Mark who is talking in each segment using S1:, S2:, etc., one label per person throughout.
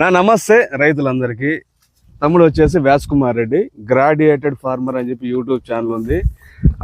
S1: నా నమస్తే రైతులందరికీ. తమ్ముడు వచ్చేసి వ్యాస్ కుమార్ రెడ్డి గ్రాడ్యుయేటెడ్ ఫార్మర్ అని చెప్పి యూట్యూబ్ ఛానల్ ఉంది.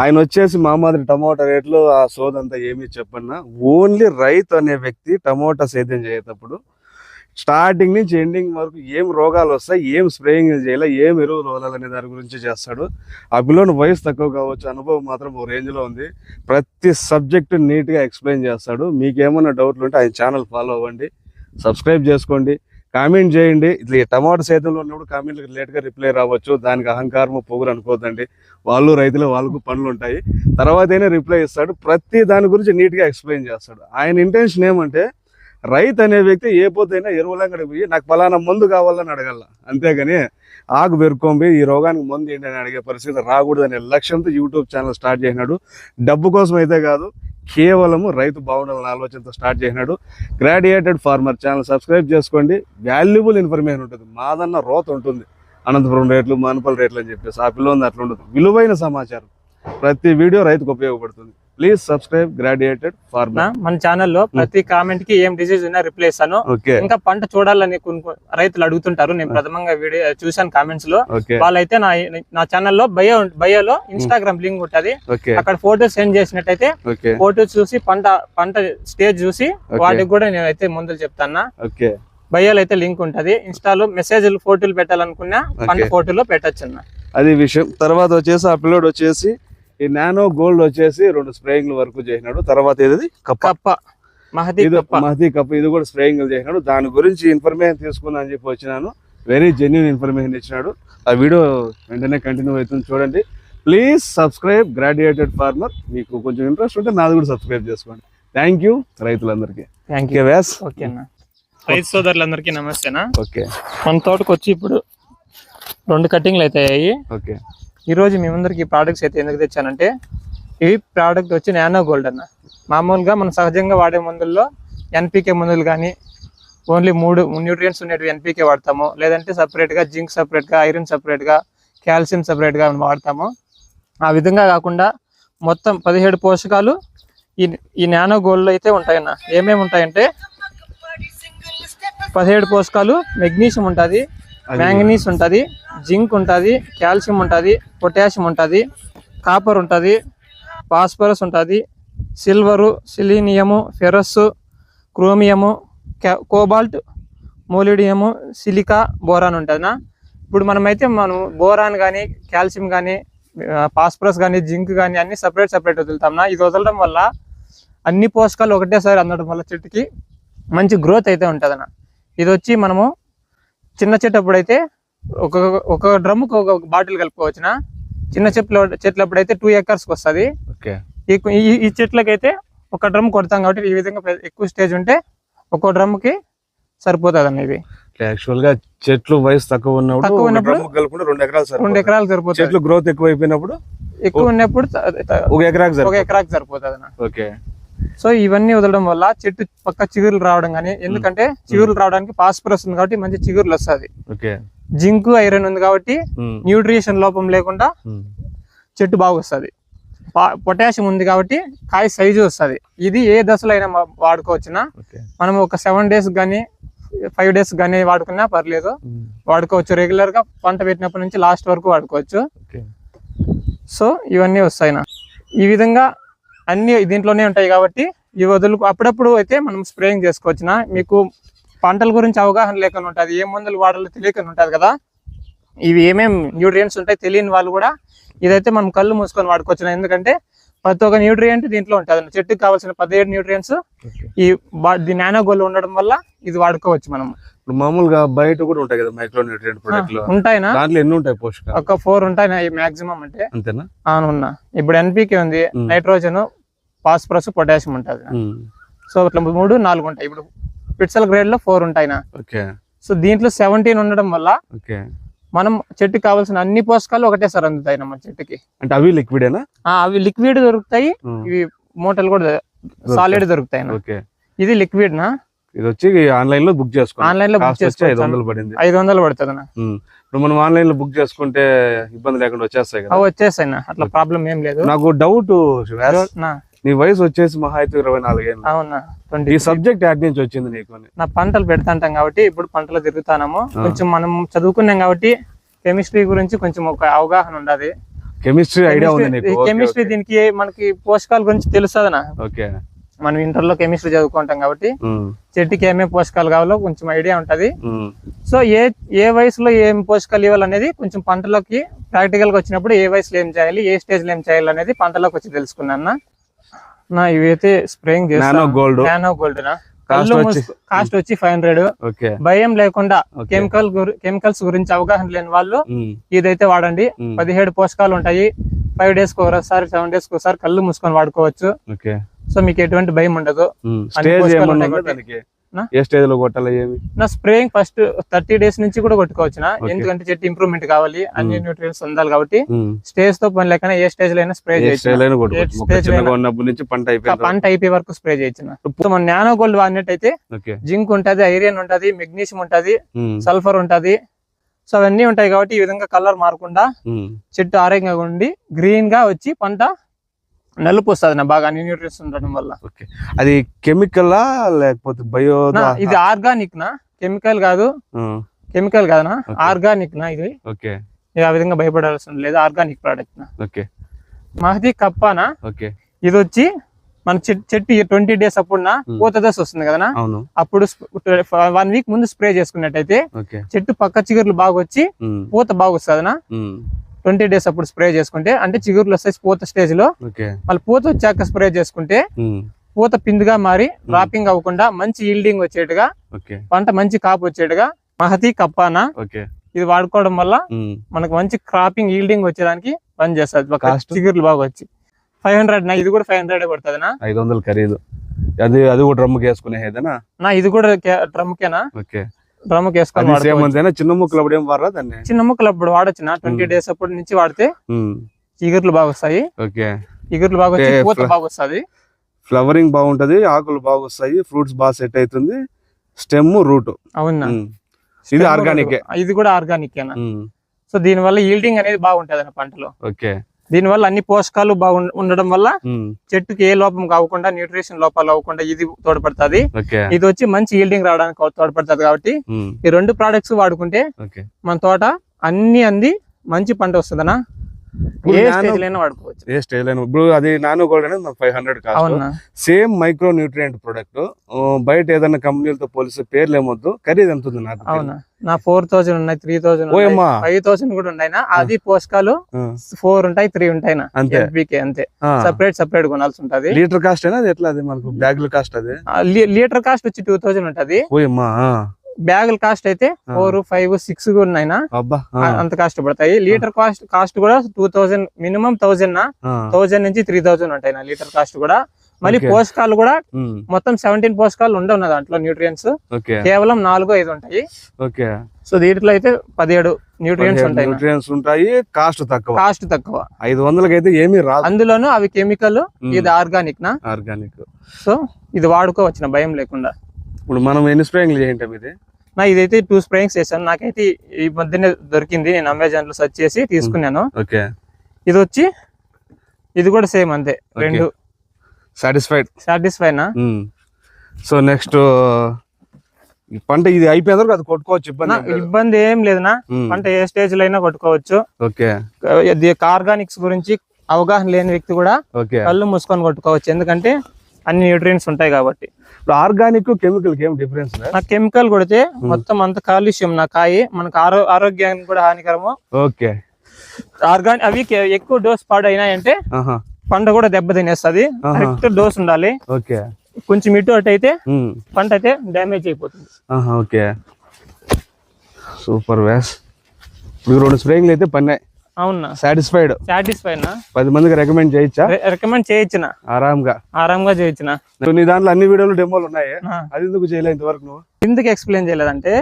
S1: ఆయన వచ్చేసి మా మాదిరి టమోటా రేట్లు ఆ సోదంతా ఏమీ చెప్పన్నా. ఓన్లీ రైతు అనే వ్యక్తి టమోటా సేద్యం చేసేటప్పుడు స్టార్టింగ్ నుంచి ఎండింగ్ వరకు ఏం రోగాలు వస్తాయి ఏం స్ప్రేయింగ్ చేయాలి ఏం ఎరువులు వదలాలనే దాని గురించి చేస్తాడు. ఆ పిల్లోని వయసు తక్కువ కావచ్చు అనుభవం మాత్రం ఓ రేంజ్లో ఉంది. ప్రతి సబ్జెక్ట్ నీట్గా ఎక్స్ప్లెయిన్ చేస్తాడు. మీకేమన్నా డౌట్లు ఉంటే ఆయన ఛానల్ ఫాలో అవ్వండి సబ్స్క్రైబ్ చేసుకోండి. కామెంట్ చేయండి. ఇట్లా ఈ టమాటా సేద్యంలో ఉన్నప్పుడు కామెంట్లకు లేట్గా రిప్లై రావచ్చు. దానికి అహంకారము పొగురు అనుకోవద్దండి వాళ్ళు రైతులు వాళ్ళకు పనులు ఉంటాయి తర్వాత అయినా రిప్లై ఇస్తాడు. ప్రతి దాని గురించి నీట్గా ఎక్స్ప్లెయిన్ చేస్తాడు. ఆయన ఇంటెన్షన్ ఏమంటే రైతు అనే వ్యక్తి ఏ పోతైనా ఎరువులంగడికి పోయి నాకు ఫలానా మందు కావాలని అడగల అంతేగాని ఆకు పెరుక్కొని ఈ రోగానికి మందు ఏంటి? అని అడిగే పరిస్థితి రాకూడదు అనే లక్ష్యంతో యూట్యూబ్ ఛానల్ స్టార్ట్ చేసినాడు. డబ్బు కోసం అయితే కాదు కేవలము రైతు బాగుండాలన్న ఆలోచనతో స్టార్ట్ చేసినాడు. గ్రాడ్యుయేటెడ్ ఫార్మర్ ఛానల్ సబ్స్క్రైబ్ చేసుకోండి. వాల్యుబుల్ ఇన్ఫర్మేషన్ ఉంటుంది. మాదన్న రోత ఉంటుంది. అనంతపురం రేట్లు మానపల్లి రేట్లు అని చెప్పేసి ఆ పిల్ల ఉంది అట్లా ఉండదు విలువైన సమాచారం. ప్రతి వీడియో రైతుకు ఉపయోగపడుతుంది. ప్లీజ్ సబ్స్క్రైబ్ గ్రాడ్యుయేటెడ్
S2: నా
S1: ఫార్మర్
S2: మన ఛానల్లో ప్రతి కామెంట్కి ఏం డిసీజ్ ఉన్నా రిప్లై ఇస్తాను. ఇంకా పంట చూడాలని రైతులు అడుగుతుంటారు. నేను ప్రథమంగా వీడియో చూశాను
S1: కామెంట్స్లో.
S2: వాళ్ళైతే నా నా ఛానల్లో బయో బయోలో ఇన్స్టాగ్రామ్ లింక్ ఉంటది. అక్కడ ఫోటోస్ సెండ్ చేసినట్టయితే ఫోటోస్ చూసి పంట పంట స్టేజ్ చూసి వాటికి కూడా నేనైతే ముందులు చెప్తాను
S1: ఓకే
S2: బయోలో అయితే లింక్ ఉంటది. ఇన్స్టాలో మెసేజ్లు ఫోటోలు పెట్టాలనుకున్నా పంట. ఫోటోలో పెట్టచ్చు
S1: అది విషయం. తర్వాత వచ్చేసి ఆ పిల్లోడు వచ్చేసి ఈ నానో గోల్డ్ వచ్చేసి రెండు స్ప్రేయింగ్లు వరకు చేసినాడు. తర్వాత ఏది కప్ప.
S2: కప్ప. మహదీ
S1: ఇది
S2: కప్ప.
S1: ఇది కూడా స్ప్రేయింగ్ చేసినాడు. దాని గురించి ఇన్ఫర్మేషన్ తీసుకుందా అని చెప్పి వచ్చినాను. వెరీ జెన్యున్ ఇన్ఫర్మేషన్ ఇచ్చినాడు. ఆ వీడియో వెంటనే కంటిన్యూ అవుతుంది చూడండి. Please subscribe graduated farmer. మీకు కొంచెం ఇంట్రెస్ట్ ఉంటే నాది కూడా సబ్స్క్రైబ్ చేసుకోండి. థ్యాంక్ యూ రైతులందరికీ.
S2: Thank you
S1: okay Vyas?
S2: Okay అన్న. రైతు సోదరులందరికీ నమస్తేనా?
S1: ఓకే.
S2: మన తోటకు వచ్చి ఇప్పుడు రెండు కటింగ్లు అయితే అయ్యాయి.
S1: ఓకే.
S2: ఈరోజు మీ ముందరికి ప్రోడక్ట్స్ అయితే ఎందుకు తెచ్చానంటే ఇవి ప్రోడక్ట్ వచ్చి నానో గోల్డ్ అన్న. మామూలుగా మనం సహజంగా వాడే మందుల్లో ఎన్పికే మందులు కానీ ఓన్లీ మూడు న్యూట్రియంట్స్ ఉండేవి ఎన్పికే వాడతాము. లేదంటే సపరేట్గా జింక్ సపరేట్గా ఐరన్ సపరేట్గా కాల్షియం సపరేట్గా వాడతాము. ఆ విధంగా కాకుండా మొత్తం పదిహేడు పోషకాలు ఈ ఈ నానో గోల్డ్లో అయితే ఉంటాయన్న. ఏమేమి ఉంటాయంటే పదిహేడు పోషకాలు మెగ్నీషియం ఉంటుంది మ్యాంగనీస్ ఉంటుంది జింక్ ఉంటుంది కాల్షియం ఉంటుంది పొటాషియం ఉంటుంది కాపర్ ఉంటుంది ఫాస్ఫరస్ ఉంటుంది silver selenium ferrous chromium cobalt molybdenum silica boron ఉంటుందినా ఇప్పుడు మనమైతే మనం బోరాన్ కానీ కాల్షియం కానీ ఫాస్ఫరస్ కానీ జింక్ కానీ అన్ని సపరేట్ సపరేట్ వదులుతాంనా ఇది వదలడం వల్ల అన్ని పోషకాలు ఒకటేసారి అందడం వల్ల చెట్టుకి మంచి గ్రోత్ అయితే ఉంటుందన్న ఇది వచ్చి మనము చిన్న చెట్టు అప్పుడైతే ఒక ఒక డ్రమ్ముకి ఒక బాటిల్ కలుపుకోవచ్చున? చిన్న చెట్లు చెట్లప్పుడు అయితే టూ ఎకర్స్కి వస్తుంది.
S1: ఓకే.
S2: ఈ చెట్లకైతే ఒక డ్రమ్ కొడతాం కాబట్టి ఈ విధంగా ఎక్కువ స్టేజ్ ఉంటే ఒక్కో డ్రమ్కి సరిపోతుంది అన్న ఇది.
S1: యాక్చువల్గా చెట్లు వయసు తక్కువ ఉన్నప్పుడు రెండు ఎకరాలు
S2: రెండు
S1: సరిపోతుంది.
S2: ఎకరాలు సరిపోతుంది.
S1: చెట్లు గ్రోత్ ఎక్కువ అయిపోయినప్పుడు
S2: ఎక్కువ ఉన్నప్పుడు
S1: ఒక ఎకరాకి
S2: ఒక
S1: సరిపోతుంది.
S2: ఎకరాకి సరిపోతుంది
S1: ఓకే.
S2: సో ఇవన్నీ వదలడం వల్ల చెట్టు పక్క చిగురులు రావడం కానీ ఎందుకంటే చిగురులు రావడానికి ఫాస్ఫరస్ ఉంది కాబట్టి మంచి చిగురులు వస్తుంది. జింక్ ఐరన్ ఉంది కాబట్టి న్యూట్రిషన్ లోపం లేకుండా. చెట్టు బాగా వస్తుంది. పొటాషియం ఉంది కాబట్టి కాయ సైజు వస్తుంది. ఇది ఏ దశలో అయినా వాడుకోవచ్చునా? మనం ఒక సెవెన్ డేస్ కానీ ఫైవ్ డేస్ కానీ వాడుకున్నా పర్లేదు. వాడుకోవచ్చు రెగ్యులర్గా పంట పెట్టినప్పటి నుంచి లాస్ట్ వరకు వాడుకోవచ్చు. సో ఇవన్నీ వస్తాయి నా. ఈ విధంగా అన్ని దీంట్లోనే ఉంటాయి కాబట్టి ఇవి వదులు అప్పుడప్పుడు అయితే మనం స్ప్రేయింగ్ చేసుకోవచ్చునా? మీకు పంటల గురించి అవగాహన లేకుండా ఉంటుంది ఏ మందులు వాడాలో తెలియకుండా ఉంటుంది కదా? ఇవి ఏమేం న్యూట్రియంట్స్ ఉంటాయి తెలియని వాళ్ళు కూడా ఇదైతే మనం కళ్ళు మూసుకొని వాడుకోవచ్చు ఎందుకంటే ప్రతి ఒక్క న్యూట్రియంట్ దీంట్లో ఉంటుంది. చెట్టుకి కావాల్సిన పదిహేడు న్యూట్రియంట్స్ ఈ నానో గోల్ ఉండడం వల్ల ఇది వాడుకోవచ్చు మనం.
S1: మామూలుగా బయట కూడా ఉంటాయి కదా మైక్రో న్యూట్రియంట్
S2: ఉంటాయినా?
S1: దాంట్లో ఎన్ని ఉంటాయి పోషకాలు?
S2: ఒక ఫోర్ ఉంటాయి మాక్సిమం అంటే?
S1: అంతేనా?
S2: అవును ఉన్నా ఇప్పుడు ఎన్పికే ఉంది. నైట్రోజన్ ఫాస్ఫరస్ పొటాషియం ఉంటుంది. సో ఇట్లా మూడు నాలుగు ఉంటాయి. ఇప్పుడు పిట్సల్ గ్రేడ్లో ఫోర్ ఉంటాయినా.
S1: ఓకే.
S2: సో దీంట్లో సెవెంటీన్ ఉండడం వల్ల మనం చెట్టుకి కావాల్సిన అన్ని పోషకాలు ఒకటేసారి అందుతాయి మన చెట్టుకి.
S1: అంటే అవి లిక్విడేనా
S2: ఆ, అవి లిక్విడ్ దొరుకుతాయి. ఇవి మూటలు కూడా సాలిడ్ దొరుకుతాయి. ఇది లిక్విడ్ నా?
S1: ఇది వచ్చి ఆన్లైన్లో బుక్ చేసుకోవాలి.
S2: ఆన్లైన్లో బుక్
S1: వచ్చి ఐదు వందలు పడింది.
S2: ఐదు వందలు పడుతుంది
S1: ఇప్పుడు మనం ఆన్లైన్లో బుక్ చేసుకుంటే ఇబ్బంది లేకుండా వచ్చేస్తాయి కదా.
S2: వచ్చేస్తాయి అట్లా ప్రాబ్లం ఏం లేదు.
S1: నాకు డౌట్
S2: నా
S1: వయసు వచ్చేసి మహా అయితే ఇరవై నాలుగేళ్ళు.
S2: అవునా?
S1: ఈ సబ్జెక్ట్ యాడ్ నుంచి వచ్చింది నీకు
S2: నా పంటలు పెడతాంటాం కాబట్టి ఇప్పుడు పంటలు తిరుగుతాము కొంచెం మనం చదువుకున్నాం కాబట్టి కెమిస్ట్రీ గురించి కొంచెం ఒక అవగాహన ఉండదు.
S1: కెమిస్ట్రీ ఐడియా ఉంది
S2: కెమిస్ట్రీ దీనికి మనకి పోషకాల గురించి తెలుస్తుందనా
S1: ఓకే.
S2: మనం ఇంటర్లో కెమిస్ట్రీ చదువుకుంటాం కాబట్టి చెట్టుకి ఏమేమి పోషకాలు కావాలో కొంచెం ఐడియా ఉంటది. సో ఏ ఏ వయసులో ఏం పోషకాలు ఇవ్వాలనేది కొంచెం పంటలోకి ప్రాక్టికల్గా వచ్చినప్పుడు ఏ వయసులో ఏం చేయాలి ఏ స్టేజ్లో ఏం చేయాలి అనేది పంటలోకి వచ్చి తెలుసుకున్నాను నా. ఇవైతే spraying
S1: nano gold
S2: nano gold నా. కాస్ట్ వచ్చి ఫైవ్ హండ్రెడ్ భయం లేకుండా. కెమికల్ కెమికల్స్ గురించి అవగాహన లేని వాళ్ళు ఇదైతే వాడండి. పదిహేడు పోషకాలు ఉంటాయి. ఫైవ్ డేస్కి ఒకసారి సెవెన్ డేస్కి ఒకసారి కళ్ళు మూసుకొని వాడుకోవచ్చు. సో మీకు ఎటువంటి భయం ఉండదు.
S1: ఏ స్టేజ్లో కొట్టాలి
S2: నా స్ప్రేయింగ్ ఫస్ట్ థర్టీ డేస్ నుంచి కూడా కొట్టుకోవచ్చు. ఎందుకంటే చెట్టు ఇంప్రూవ్మెంట్ కావాలి అన్ని న్యూట్రియన్స్ ఉండాలి కాబట్టి. స్టేజ్తో పని లేకనే ఏ స్టేజ్లో అయినా స్ప్రే చేయొచ్చు
S1: పంట
S2: అయిపోయే వరకు స్ప్రే చేయొచ్చు మన నానో గోల్డ్ వాడినట్టయితే జింక్ ఉంటది ఐరన్ ఉంటది మెగ్నీషియం ఉంటది. సల్ఫర్ ఉంటది. సో అవన్నీ ఉంటాయి కాబట్టి ఈ విధంగా కలర్ మారకుండా. చెట్టు ఆరోగ్యంగా ఉండి గ్రీన్గా వచ్చి పంట నలుపు వస్తుంది నా బాగా అన్ని న్యూట్రియన్స్ ఉండడం వల్ల.
S1: ఓకే. అది కెమికలా లేకపోతే బయో
S2: ఇది ఆర్గానిక్ నా. కెమికల్ కాదు. కెమికల్ కాదనా. ఆర్గానిక్ నా ఇది.
S1: ఓకే.
S2: ఆ విధంగా భయపడాల్సిన లేదు ఆర్గానిక్ ప్రోడక్ట్ నా.
S1: ఓకే.
S2: మహది కప్పానా
S1: ఓకే.
S2: ఇది వచ్చి మన చెట్- చెట్టు ట్వంటీ డేస్ అప్పుడు నా. పూత దశ వస్తుంది కదా అప్పుడు వన్ వీక్ ముందు స్ప్రే చేసుకున్నట్టయితే చెట్టు పక్క చిగుర్లు బాగా వచ్చి. పూత బాగా వస్తుంది. ట్వంటీ డేస్ అప్పుడు స్ప్రే చేసుకుంటే అంటే చిగుర్లు వస్తాయి పూత
S1: స్టేజ్లో
S2: మళ్ళీ పూత వచ్చాక స్ప్రే చేసుకుంటే. పూత పిందుగా మారి రాపింగ్ అవ్వకుండా మంచి ఈల్డింగ్ వచ్చేట్టుగా పంట మంచి కాపు వచ్చేట్టుగా మహతి కప్పానా
S1: ఓకే.
S2: ఇది వాడుకోవడం వల్ల. మనకు మంచి క్రాపింగ్ ఈల్డింగ్ వచ్చేదానికి పని చేస్తుంది? చిగుర్లు బాగా వచ్చి. ఫైవ్ హండ్రెడ్ నా ఇది కూడా ఫైవ్ హండ్రెడ్ పడుతుంది నా
S1: ఐదు వందలు ఖరీదు. అది అది కూడా డ్రమ్కి వేసుకునేదేనా
S2: నా ఇది కూడా డ్రమ్ కేనా
S1: ఓకే
S2: డ్రమ్ వేసుకొని
S1: అది సేమ్
S2: వాడుకోవచ్చు.
S1: అంతేనా? చిన్న ముక్కలు అప్పుడు ఏం వాడరా దాన్ని?
S2: చిన్న ముక్కలు అప్పుడు వాడచ్చు నా ట్వంటీ. డేస్ అప్పటి నుంచి వాడితే
S1: ఉమ్.
S2: చిగుర్లు బాగా వస్తాయి
S1: ఓకే.
S2: చిగుర్లు బాగా వచ్చి పూత బాగా వస్తుంది
S1: ఫ్లవరింగ్ బాగుంటది ఆకులు బాగా వస్తాయి ఫ్రూట్స్ బాగా సెట్ అవుతుంది స్టెమ్ రూట్.
S2: అవునా?
S1: ఇది ఆర్గానిక్.
S2: ఇది కూడా ఆర్గానిక్ సో దీని వల్ల ఈల్డింగ్ అనేది బాగుంటది అన్న పంటలో.
S1: ఓకే.
S2: దీని వల్ల అన్ని పోషకాలు బాగు ఉండడం వల్ల. చెట్టుకి ఏ లోపం కాకుండా న్యూట్రిషన్ లోపాలు అవ్వకుండా ఇది తోడ్పడుతుంది ఇది వచ్చి మంచి ఈల్డింగ్ రావడానికి తోడ్పడుతుంది కాబట్టి. ఈ రెండు ప్రొడక్ట్స్ వాడుకుంటే మన తోట అన్ని అంది మంచి పంట వస్తుందనా ఏ స్టేజ్ వాడుకోవచ్చు.
S1: ఏ ఇప్పుడు అది నానో గోల్డ్ అనేది five hundred cost. Same micronutrient product బయట ఏదైనా కంపెనీలతో పోలిస్తే పేర్లు ఏమొద్దు ఖరీదు ఎంత ఉంది నాకు
S2: అవునా? నా ఫోర్ థౌసండ్ ఉన్నాయి త్రీ థౌసండ్. ఫైవ్ థౌసండ్ కూడా ఉన్నాయి. అది పోషకాలు ఫోర్ ఉంటాయి త్రీ ఉంటాయి
S1: అంతే.
S2: సపరేట్ సపరేట్ కొనాల్సి ఉంటది.
S1: లీటర్ కాస్ట్ అయినా అది ఎట్లా అది మనకు బ్యాగుల కాస్ట్ అది?
S2: లీటర్ కాస్ట్ వచ్చి టూ థౌసండ్ ఉంటది. బ్యాగుల కాస్ట్ అయితే ఫోర్ ఫైవ్ సిక్స్ ఉన్నాయి అంత కాస్ట్ పడతాయి. లీటర్ కాస్ట్ కాస్ట్ కూడా టూ థౌసండ్ మినిమం థౌసండ్ నా. థౌసండ్ నుంచి త్రీ థౌసండ్ ఉంటాయి నా లీటర్ కాస్ట్ కూడా. మళ్ళీ. పోషకాలు కూడా మొత్తం సెవెంటీన్ పోషకాలు ఉండవు నా దాంట్లో న్యూట్రియన్స్ కేవలం నాలుగు ఐదు ఉంటాయి.
S1: ఓకే.
S2: సో దీంట్లో అయితే పదిహేడు న్యూట్రియన్స్ ఉంటాయి.
S1: న్యూట్రియన్స్ ఉంటాయి కాస్ట్ తక్కువ.
S2: కాస్ట్ తక్కువ.
S1: ఐదు వందలకి అయితే ఏమీ రాదు.
S2: అందులోనూ అవి కెమికల్. ఇది ఆర్గానిక్ నా.
S1: ఆర్గానిక్
S2: సో ఇది వాడుకోవచ్చిన భయం లేకుండా.
S1: ఇప్పుడు మనం ఎన్ని స్ప్రేయింగ్లు చేయంటాం ఇది?
S2: నా ఇదైతే టూ స్ప్రేయింగ్స్ చేశాను. నాకైతే ఈ మధ్యనే దొరికింది. నేను అమెజాన్లో సెర్చ్ చేసి తీసుకున్నాను.
S1: ఓకే.
S2: ఇది వచ్చి ఇది కూడా సేమ్ అంతే. రెండు.
S1: సాటిస్ఫైడ్
S2: సాటిస్ఫైనా
S1: సో నెక్స్ట్ పంట ఇది అయిపోయిన తర్వాత అది కొట్టుకోవచ్చు ఇబ్బంది.
S2: ఇబ్బంది ఏం లేదునా పంట ఏ స్టేజ్లో అయినా కొట్టుకోవచ్చు.
S1: ఓకే.
S2: ఆర్గానిక్స్ గురించి అవగాహన లేని వ్యక్తి కూడా కళ్ళు మూసుకొని కొట్టుకోవచ్చు. ఎందుకంటే అన్ని న్యూట్రియన్స్ ఉంటాయి కాబట్టి.
S1: ఇప్పుడు ఆర్గానిక్ కెమికల్ ఏం డిఫరెన్స్
S2: నా కెమికల్ కొడితే మొత్తం అంత కాలుష్యం నా కాయి మనకు ఆరో ఆరోగ్యానికి కూడా హానికరము.
S1: ఓకే.
S2: ఆర్గానిక్ అవి ఎక్కువ డోస్ పాడైనాయంటే పంట కూడా దెబ్బ తినేస్తుంది. కరెక్ట్ డోస్ ఉండాలి.
S1: ఓకే.
S2: కొంచెం ఇటు అటు అయితే
S1: ఉమ్,
S2: పంట అయితే డ్యామేజ్ అయిపోతుంది.
S1: ఓకే. సూపర్ వ్యాస్ ఇప్పుడు రెండు స్ప్రేయింగ్లు అయితే పన్నాయి.
S2: అవునా?
S1: సాటిస్ఫైడ్
S2: సాటిస్ఫై నా?
S1: పది మందికి రికమెండ్ చేయొచ్చా
S2: రికమెండ్ చేయొచ్చిన
S1: ఆరాంగా.
S2: ఆరాంగా చేయొచ్చిన
S1: నీ దాంట్లో అన్ని వీడియోలు డెమోలు ఉన్నాయి. అది ఎందుకు చేయలే ఇంతవరకు నువ్వు?
S2: ఎందుకు ఎక్స్ప్లెయిన్ చేయలేదంటే.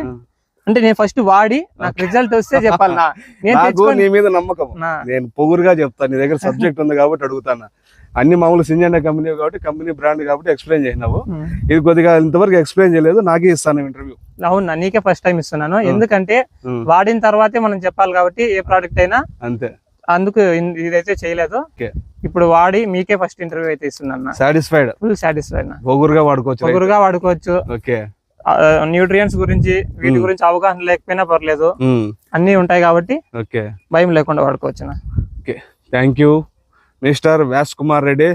S2: అంటే నేను ఫస్ట్ వాడి నాకు రిజల్ట్ వస్తే చెప్పాలి నా. నేను
S1: నీ మీద నమ్మకం. నేను పొగురుగా చెప్తాను నీ దగ్గర సబ్జెక్ట్ ఉంది కాబట్టి అడుగుతాను? అన్ని మామూలు సింజండా కంపెనీ కాబట్టి కంపెనీ బ్రాండ్ కాబట్టి ఎక్స్ప్లెయిన్ చేసినావు. ఇది కొద్దిగా ఇంతవరకు ఎక్స్ప్లెయిన్ చేయలేదు నాకే ఇస్తాను ఇంటర్వ్యూ
S2: అవునా నీకే ఫస్ట్ టైం ఇస్తున్నాను. ఎందుకంటే. వాడిన తర్వాతే మనం చెప్పాలి కాబట్టి ఏ ప్రోడక్ట్ అయినా
S1: అంతే.
S2: అందుకు ఇదైతే చేయలేదు. ఇప్పుడు వాడి మీకే ఫస్ట్ ఇంటర్వ్యూ అయితే ఇస్తున్నా
S1: సాటిస్ఫైడ్
S2: ఫుల్ సాటిస్ఫైడ్
S1: పొగురుగా వాడుకోవచ్చు రైతు.
S2: పొగురుగా వాడుకోవచ్చు.
S1: ఓకే.
S2: న్యూట్రియంట్స్ గురించి వీటి. గురించి అవగాహన లేకపోయినా పర్లేదు. అన్ని ఉంటాయి కాబట్టి
S1: ఓకే.
S2: భయం లేకుండా వాడుకోవచ్చు
S1: okay. Thank you minister Vyas Kumar Reddy.